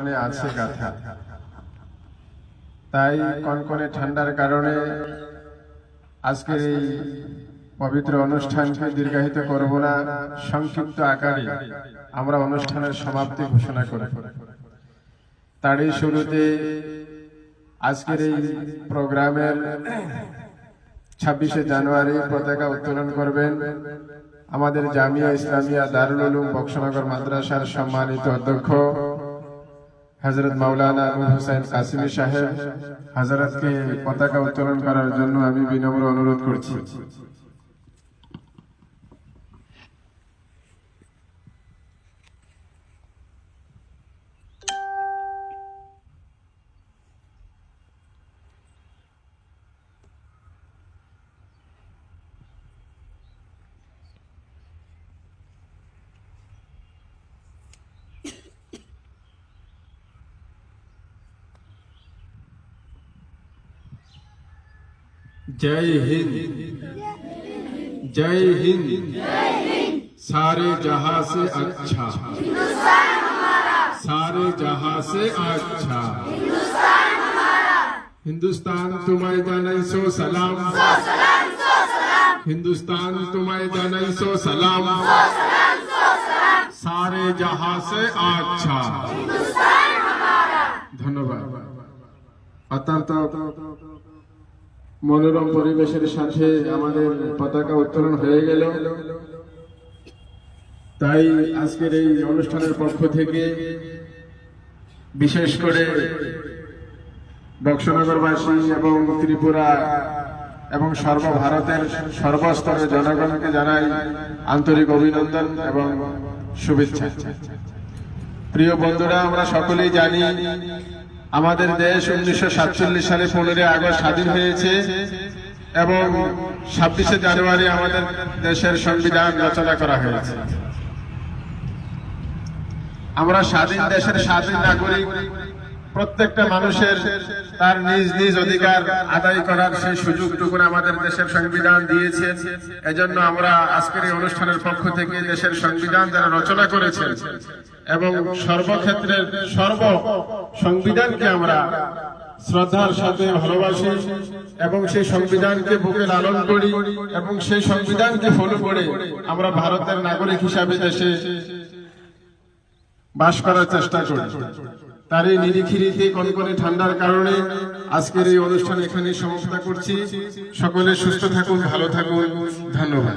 মানে আছে গাথা তাই কনকনে ঠান্ডার কারণে আজকের এই পবিত্র অনুষ্ঠানকে দীর্ঘায়িত করব না, সংক্ষিপ্ত আকারে আমরা অনুষ্ঠানের সমাপ্তি ঘোষণা করে। তারই শুরুতে আজকের এই প্রোগ্রামের ছাব্বিশে জানুয়ারি পতাকা উত্তোলন করবেন আমাদের জামিয়া ইসলামিয়া দারুল উলুম বক্সনগর মাদ্রাসার সম্মানিত অধ্যক্ষ হজরত মাওলানা নূর হোসেন কাসিমি সাহেব হজরতকে পতাকা উত্তোলন করার জন্য আমি বিনম্র অনুরোধ করছি। जय हिंद। जय हिंद। सारे जहाँ से अच्छा। सारे जहाँ से अच्छा। हिंदुस्तान तुम्हारे जाना सो सलाम। हिंदुस्तान तुम्हारे जाना सो सलाम। सारे जहाँ से अच्छा। धन्यवाद। अतर तो মনোরম পরিবেশের সাথে আমাদের পতাকা উত্তোলন হয়ে গেল। তাই আজকের এই অনুষ্ঠানের পক্ষ থেকে বিশেষ করে বক্সনগরবাসী এবং ত্রিপুরা এবং সর্বভারতের সর্বস্তরের জনগণকে জানাই আন্তরিক অভিনন্দন এবং শুভেচ্ছা। প্রিয় বন্ধুরা, আমরা সকলেই জানি আমাদের দেশ উনিশশো সাতচল্লিশ সালে পনেরোই আগস্ট স্বাধীন হয়েছে এবং ছাব্বিশে জানুয়ারি আমাদের দেশের সংবিধান রচনা করা হয়েছে। আমরা স্বাধীন দেশের স্বাধীন নাগরিক প্রত্যেকটা মানুষের তার নিজ নিজ অধিকার আদায় করার সেই সুযোগটুকু আমাদের দেশের সংবিধান দিয়েছে। এজন্য আমরা আজকের এই অনুষ্ঠানের পক্ষ থেকে দেশের সংবিধান যারা রচনা করেছেন এবং সর্বক্ষেত্রের সর্ব সংবিধানকে আমরা শ্রদ্ধার সাথে ভালোবাসি এবং সেই সংবিধানকে বুকে লালন করি এবং সেই সংবিধানকে ফলো করে আমরা ভারতের নাগরিক হিসাবে দেশে বাস করার চেষ্টা করি। তার এই নিরিখিরিতে কনকনে ঠান্ডার কারণে আজকের এই অনুষ্ঠান এখানে সমাপ্ত করছি। সকলে সুস্থ থাকুন, ভালো থাকুন। ধন্যবাদ।